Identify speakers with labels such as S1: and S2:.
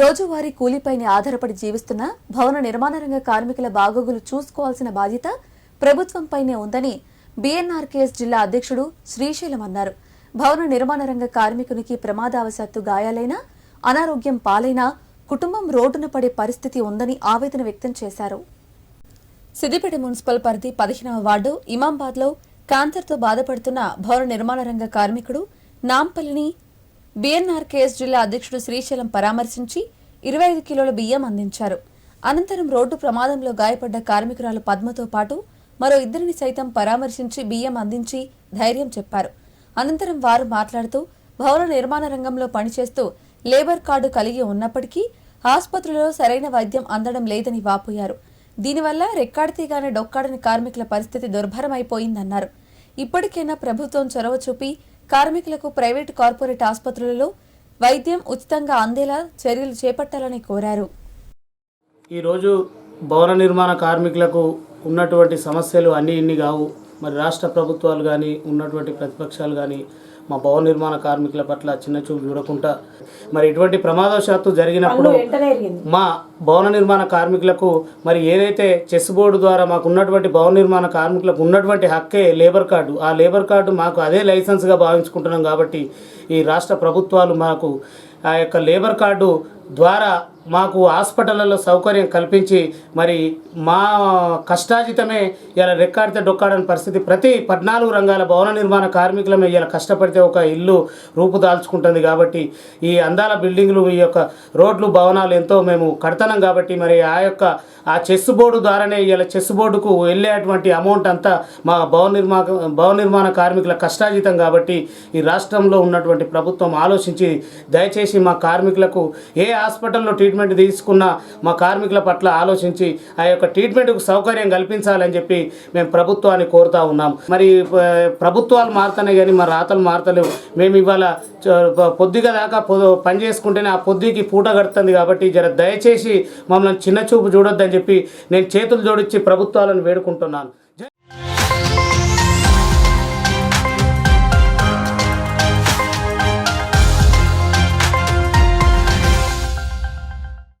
S1: రోజువారీ కూలీపైనే ఆధారపడి జీవిస్తున్న భవన నిర్మాణ రంగ కార్మికుల బాగోగులు చూసుకోవాల్సిన బాధ్యత ప్రభుత్వంపైనే ఉందని బీఎన్ఆర్కేఎస్ జిల్లా అధ్యక్షుడు శ్రీశైలం అన్నారు. భవన నిర్మాణ రంగ కార్మికునికి ప్రమాదవశాత్తు గాయాలైనా అనారోగ్యం పాలైనా కుటుంబం రోడ్డున పడే పరిస్థితి ఉందని ఆవేదన వ్యక్తం చేశారు. సిద్దిపేట మున్సిపల్ పరిధి పదిహేనవ వార్డు ఇమాంబాద్లో క్యాన్సర్తో బాధపడుతున్న భవన నిర్మాణ రంగ కార్మికుడు నాంపల్లిని బీఎన్ఆర్కేఎస్ జిల్లా అధ్యక్షుడు శ్రీశైలం పరామర్శించి ఇరవై ఐదు కిలోల బియ్యం అందించారు. అనంతరం రోడ్డు ప్రమాదంలో గాయపడ్డ కార్మికురాలు పద్మతో పాటు మరో ఇద్దరిని సైతం పరామర్శించి బియ్యం అందించి ధైర్యం చెప్పారు. అనంతరం వారు మాట్లాడుతూ భవన నిర్మాణ రంగంలో పనిచేస్తూ లేబర్ కార్డు కలిగి ఉన్నప్పటికీ ఆసుపత్రిలో సరైన వైద్యం అందడం లేదని వాపోయారు. దీనివల్ల రెక్కాడితీగానే డొక్కాడని కార్మికుల పరిస్థితి దుర్భరమైపోయిందన్నారు. ఇప్పటికైనా ప్రభుత్వం చొరవ చూపి కార్మికులకు ప్రైవేటు కార్పొరేట్ ఆసుపత్రులలో వైద్యం ఉచితంగా అందేలా చర్యలు చేపట్టాలని కోరారు.
S2: ఈరోజు భవన నిర్మాణ కార్మికులకు ఉన్నటువంటి సమస్యలు అన్నీ ఇన్ని కావు. మరి రాష్ట్ర ప్రభుత్వాలు కానీ ఉన్నటువంటి ప్రతిపక్షాలు కానీ మా భవన నిర్మాణ కార్మికుల పట్ల చిన్న చూపు చూడకుండా మరి ఇటువంటి ప్రమాదవశాత్తు జరిగినప్పుడు మా భవన నిర్మాణ కార్మికులకు మరి ఏదైతే చెస్ బోర్డు ద్వారా మాకు ఉన్నటువంటి భవన నిర్మాణ కార్మికులకు ఉన్నటువంటి హక్కే లేబర్ కార్డు ఆ లేబర్ కార్డు మాకు అదే లైసెన్స్గా భావించుకుంటున్నాం కాబట్టి ఈ రాష్ట్ర ప్రభుత్వాలు మాకు ఆ యొక్క లేబర్ కార్డు ద్వారా మాకు హాస్పిటళ్ళలో సౌకర్యం కల్పించి మరి మా కష్టాజితమే ఇలా రెక్కాడితే డొక్కాడని పరిస్థితి. ప్రతి పద్నాలుగు రంగాల భవన నిర్మాణ కార్మికులమే ఇలా కష్టపడితే ఒక ఇల్లు రూపుదాల్చుకుంటుంది కాబట్టి ఈ అందాల బిల్డింగ్లు ఈ యొక్క రోడ్లు భవనాలు ఎంతో మేము కడతనం కాబట్టి మరి ఆ యొక్క ఆ చెస్ బోర్డు ద్వారానే ఇలా చెస్ బోర్డుకు వెళ్ళేటువంటి అమౌంట్ అంతా మా భవన నిర్మాణ భవన నిర్మాణ కార్మికుల కష్టాజితం కాబట్టి ఈ రాష్ట్రంలో ఉన్నటువంటి ప్రభుత్వం ఆలోచించి దయచేసి మా కార్మికులకు ఏ హాస్పిటల్లో ట్రీట్మెంట్ ట్రీట్మెంట్ తీసుకున్న మా కార్మికుల పట్ల ఆలోచించి ఆ యొక్క ట్రీట్మెంట్కు సౌకర్యం కల్పించాలని చెప్పి మేము ప్రభుత్వాన్ని కోరుతా ఉన్నాం. మరి ప్రభుత్వాలు మారుతున్నాయి కానీ మా రాతలు మారతలేవు. మేము ఇవాళ పొద్దుగా దాకా పని చేసుకుంటేనే ఆ పొద్దుకి పూట గడుతుంది కాబట్టి జర దయచేసి మమ్మల్ని చిన్న చూపు చూడొద్దని చెప్పి నేను చేతులు జోడించి ప్రభుత్వాలను వేడుకుంటున్నాను. జై